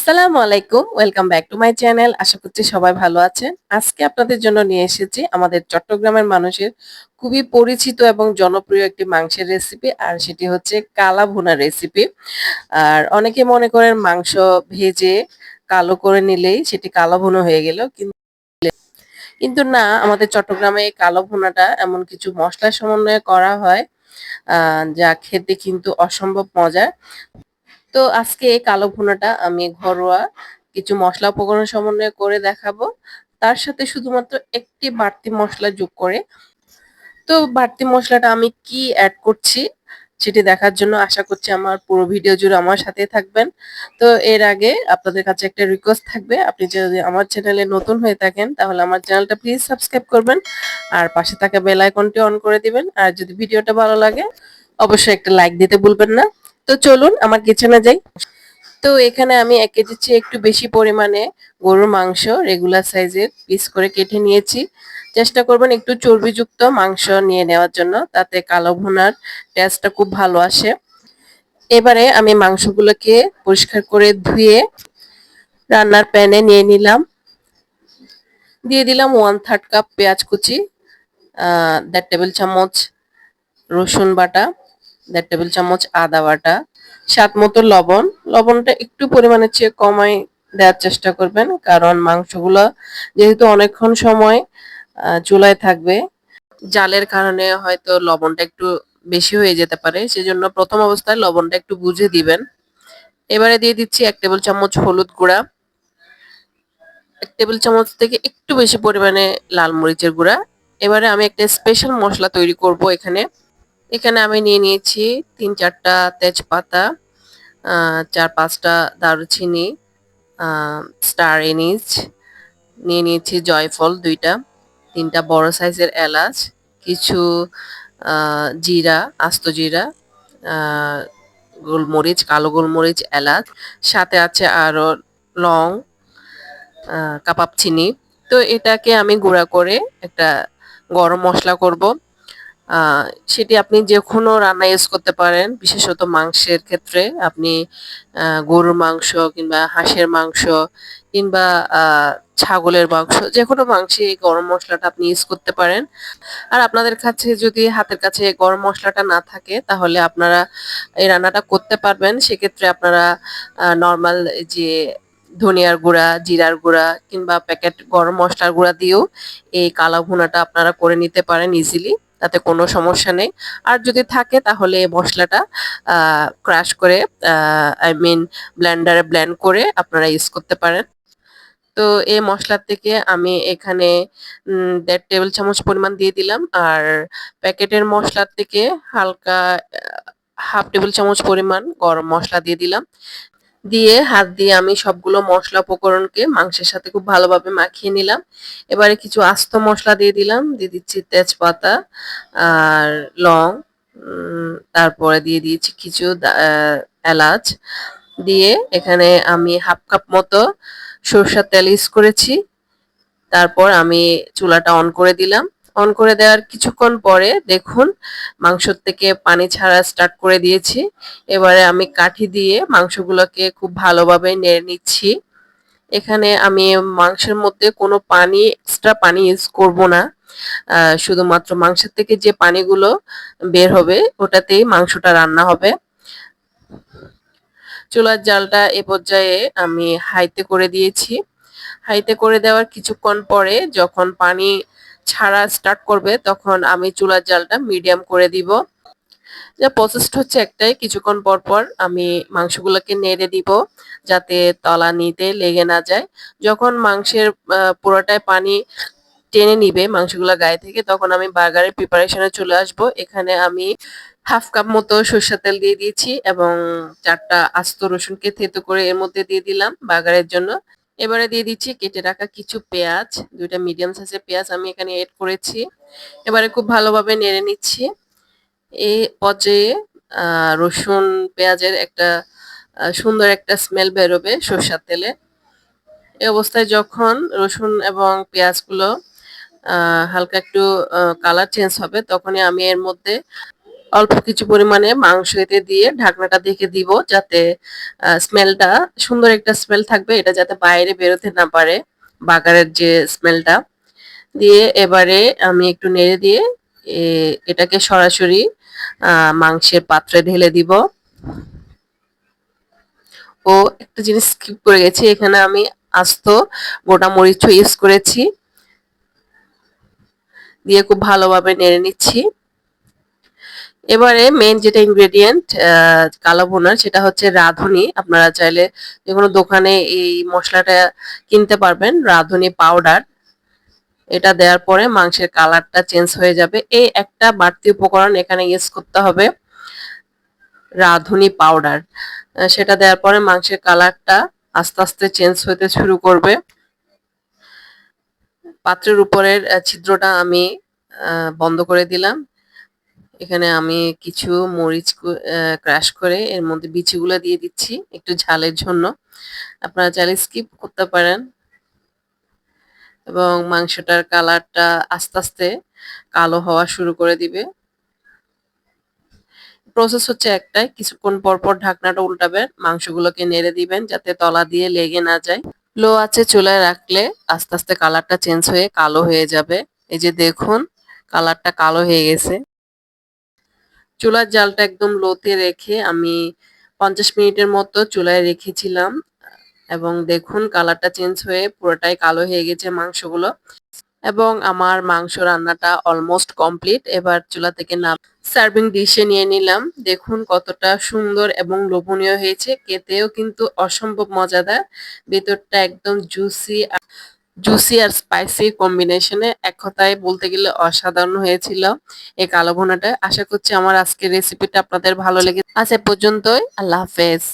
আসসালামু আলাইকুম, welcome back to my channel. আশা করছি সবাই ভালো আছেন। আজকে আপনাদের জন্য নিয়ে এসেছি আমাদের চট্টগ্রামের মানুষের খুবই পরিচিত এবং জনপ্রিয় একটি মাংসের রেসিপি আর সেটি হচ্ছে কালা ভুনা রেসিপি আর অনেকে মনে করেন মাংস ভেজে কালো করে নিলেই সেটি কালো ভুনা হয়ে গেল, কিন্তু কিন্তু না, আমাদের চট্টগ্রামে এই কালো ভুনাটা এমন কিছু মশলার সমন্বয়ে করা হয় যা খেতে কিন্তু অসম্ভব মজার। তো আজকে এই কালো ভুনাটা আমি ঘরোয়া কিছু মশলা উপকরণ সমন্বয় করে দেখাবো। তার সাথে শুধুমাত্র একটি বাড়তি মশলা যোগ করে। তো বাড়তি মশলাটা আমি কি অ্যাড করছি সেটি দেখার জন্য আশা করছি আমার পুরো ভিডিও জুড়ে আমার সাথে থাকবেন। তো এর আগে আপনাদের কাছে একটা রিকোয়েস্ট থাকবে। আপনি যদি আমার চ্যানেলে নতুন হয়ে থাকেন তাহলে আমার চ্যানেলটা প্লিজ সাবস্ক্রাইব করবেন আর পাশে থাকা বেল আইকনটি অন করে দিবেন। আর যদি ভিডিওটা ভালো লাগে, অবশ্যই একটা লাইক দিতে ভুলবেন না। তো চলুন আমার কিচেনে যাই। তো এখানে আমি এক কেজির চেয়ে একটু বেশি পরিমাণে গরুর মাংস রেগুলার সাইজের পিস করে কেটে নিয়েছি। চেষ্টা করবেন একটু চর্বিযুক্ত মাংস নিয়ে নেওয়ার জন্য, তাতে কালো ভুনার টেস্টটা খুব ভালো আসে। এবারে আমি মাংসগুলোকে পরিষ্কার করে ধুয়ে রান্নার প্যানে নিয়ে নিলাম। দিয়ে দিলাম ওয়ান থার্ড কাপ পেঁয়াজ কুচি দেড় টেবিল চামচ রসুন বাটা দেড় টেবিল চামচ আদা বাটা, স্বাদ মতো লবণ। লবণটা একটু পরিমাণের চেয়ে কমাই দেওয়ার চেষ্টা করবেন, কারণ মাংসগুলো যেহেতু অনেকক্ষণ সময় চুলায় থাকবে, জালের কারণে হয়তো লবণটা একটু বেশি হয়ে যেতে পারে। সেজন্য প্রথম অবস্থায় লবণটা একটু বুঝে দিবেন। এবারে দিয়ে দিচ্ছি এক টেবিল চামচ হলুদ গুঁড়া, এক টেবিল চামচ থেকে একটু বেশি পরিমাণে লাল মরিচের গুঁড়া। এবারে আমি একটা স্পেশাল মশলা তৈরি করব এখানে। এখানে আমি নিয়ে নিয়েছি তিন চারটা তেজপাতা চার পাঁচটা দারুচিনি স্টার এনিজ, নিয়ে নিয়েছি জয়ফল দুইটা, তিনটা বড় সাইজের এলাচ, কিছু জিরা, আস্ত জিরা গোলমরিচ, কালো গোলমরিচ, এলাচ, সাথে আছে আরও লং কাবাব চিনি। তো এটাকে আমি গুঁড়া করে একটা গরম মশলা করব। সেটি আপনি যে কোনো রান্না ইউজ করতে পারেন, বিশেষত মাংসের ক্ষেত্রে। আপনি গরুর মাংস কিংবা হাঁসের মাংস কিংবা ছাগলের মাংস, যে কোনো মাংসে এই গরম মশলাটা আপনি ইউজ করতে পারেন। আর আপনাদের কাছে যদি হাতের কাছে গরম মশলাটা না থাকে, তাহলে আপনারা এই রান্নাটা করতে পারবেন। সেক্ষেত্রে আপনারা নর্মাল যে ধনিয়ার গুঁড়া, জিরার গুঁড়া কিংবা প্যাকেট গরম মশলার গুঁড়া দিয়েও এই কালা ভুনাটা আপনারা করে নিতে পারেন ইজিলি তাতে কোনো সমস্যা নেই। আর যদি থাকে তাহলে মশলাটা ক্রাশ করে আই মিন ব্লেন্ডারে ব্লেন্ড করে আপনারা ইউজ করতে পারেন। তো এই মশলার থেকে আমি এখানে দেড় টেবিল চামচ পরিমাণ দিয়ে দিলাম। আর প্যাকেটের মশলার থেকে হালকা হাফ টেবিল চামচ পরিমাণ গরম মশলা দিয়ে দিলাম। দিয়ে হাত দিয়ে আমি সবগুলো মশলা উপকরণকে মাংসের সাথে খুব ভালোভাবে মাখিয়ে নিলাম। এবারে কিছু আস্ত মশলা দিয়ে দিলাম, দিয়ে দিচ্ছি তেজপাতা আর লং তারপরে দিয়ে দিয়েছি কিছু এলাচ। দিয়ে এখানে আমি হাফ কাপ মতো সরষের তেল ইউজ করেছি। তারপর আমি চুলাটা অন করে দিলাম। অন করে দেওয়ার কিছুক্ষণ পরে দেখুন, মাংসর থেকে পানি ছাড়া স্টার্ট করে দিয়েছি। এবারে আমি কাঠি দিয়ে মাংসগুলোকে খুব ভালোভাবে নেড়ে নিচ্ছি। এখানে আমি মাংসের মধ্যে কোনো পানি এক্সট্রা পানি ইউজ করব না। শুধুমাত্র মাংসের থেকে যে পানিগুলো বের হবে, ওটাতেই মাংসটা রান্না হবে। চুলার জালটা এ পর্যায়ে আমি হাইতে করে দিয়েছি। হাইতে করে দেওয়ার কিছুক্ষণ পরে যখন পানি ছাড়া স্টার্ট করবে, তখন আমি চুলার জালটা মিডিয়াম করে দিব। যা প্রসেসটা হচ্ছে একটাই, কিছুক্ষণ পর পর আমি মাংসগুলোকে নেড়ে দিব, যাতে তলা নিতে লেগে না যায়। যখন মাংসের পুরোটায় পানি টেনে নিবে মাংসগুলো গায়ে থেকে, তখন আমি বার্গারের প্রিপারেশনে চলে আসব। এখানে আমি হাফ কাপ মতো সরষের তেল দিয়ে দিয়েছি এবং চারটা আস্ত রসুনকে থেতো করে এর মধ্যে দিয়ে দিলাম বার্গারের জন্য। এবারে দিয়ে দিচ্ছি কেটে রাখা কিছু পেঁয়াজ, দুইটা মিডিয়াম সাইজের পেঁয়াজ আমি এখানে এড করেছি। এবারে খুব ভালোভাবে নেড়ে নিচ্ছি। এই পর্যায়ে রসুন পেঁয়াজের একটা সুন্দর একটা স্মেল বেরোবে সরষের তেলে। এই অবস্থায় যখন রসুন এবং পেঁয়াজগুলো হালকা একটু কালার চেঞ্জ হবে, তখনই আমি এর মধ্যে অল্প কিছু পরিমাণে মাংস এতে দিয়ে ঢাকনাটা দেখে দিব যাতে স্মেলটা, সুন্দর একটা স্মেল থাকবে, এটা যাতে বাইরে বেরোতে না পারে বাগারের যে স্মেলটা। দিয়ে এবারে আমি একটু নেড়ে দিয়ে এটাকে সরাসরি মাংসের পাত্রে ঢেলে দিব। ও, একটা জিনিস স্কিপ করে গেছি, এখানে আমি আস্ত গোটা মরিচ ইউজ করেছি। দিয়ে খুব ভালোভাবে নেড়ে নিচ্ছি। এবারে মেন যেটা ইনগ্রেডিয়েন্ট কালো বোনার সেটা হচ্ছে রাঁধুনি। আপনারা চাইলে যে কোনো দোকানে এই মশলাটা কিনতে পারবেন, রাঁধুনি পাউডার এটা দেওয়ার পরে মাংসের কালারটা চেঞ্জ হয়ে যাবে। এই একটা বাড়তি উপকরণ এখানে ইউজ করতে হবে, রাঁধুনি পাউডার সেটা দেওয়ার পরে মাংসের কালারটা আস্তে আস্তে চেঞ্জ হতে শুরু করবে। পাত্রের উপরের ছিদ্রটা আমি বন্ধ করে দিলাম। এখানে আমি কিছু মরিচ ক্রাশ করে এর মধ্যে বিচিগুলো দিয়ে দিচ্ছি একটু ঝালের জন্য। আপনারা চাইলে স্কিপ করতে পারেন। এবং মাংসটার কালারটা আস্তে আস্তে কালো হওয়া শুরু করে দিবে। প্রসেস হচ্ছে একটাই, কিছুক্ষণ পর পর ঢাকনাটা উল্টাবেন, মাংসগুলোকে নেড়ে দিবেন যাতে তলা দিয়ে লেগে না যায়। লো আছে চুলায় রাখলে আস্তে আস্তে কালারটা চেঞ্জ হয়ে কালো হয়ে যাবে। এই যে দেখুন কালারটা কালো হয়ে গেছে। চুলার জালটা একদম লোতে রেখে আমি পঞ্চাশ মিনিটের মতো চুলায় রেখেছিলাম। এবং দেখুন কালারটা চেঞ্জ হয়ে পুরোটাই কালো হয়ে গেছে মাংসগুলো। এবং আমার মাংস রান্নাটা অলমোস্ট কমপ্লিট এবার চুলা থেকে নাম সার্ভিং ডিশে নিয়ে নিলাম। দেখুন কতটা সুন্দর এবং লোভনীয় হয়েছে। খেতেও কিন্তু অসম্ভব মজাদার। ভেতরটা একদম জুসি জুসি আর স্পাইসি কম্বিনেশনে এক কথায় বলতে গেলে অসাধারণ হয়েছিল এই কালো ভুনাটা। আশা করছি আমার আজকের রেসিপিটা আপনাদের ভালো লেগে এ পর্যন্তই। আল্লাহ হাফেজ।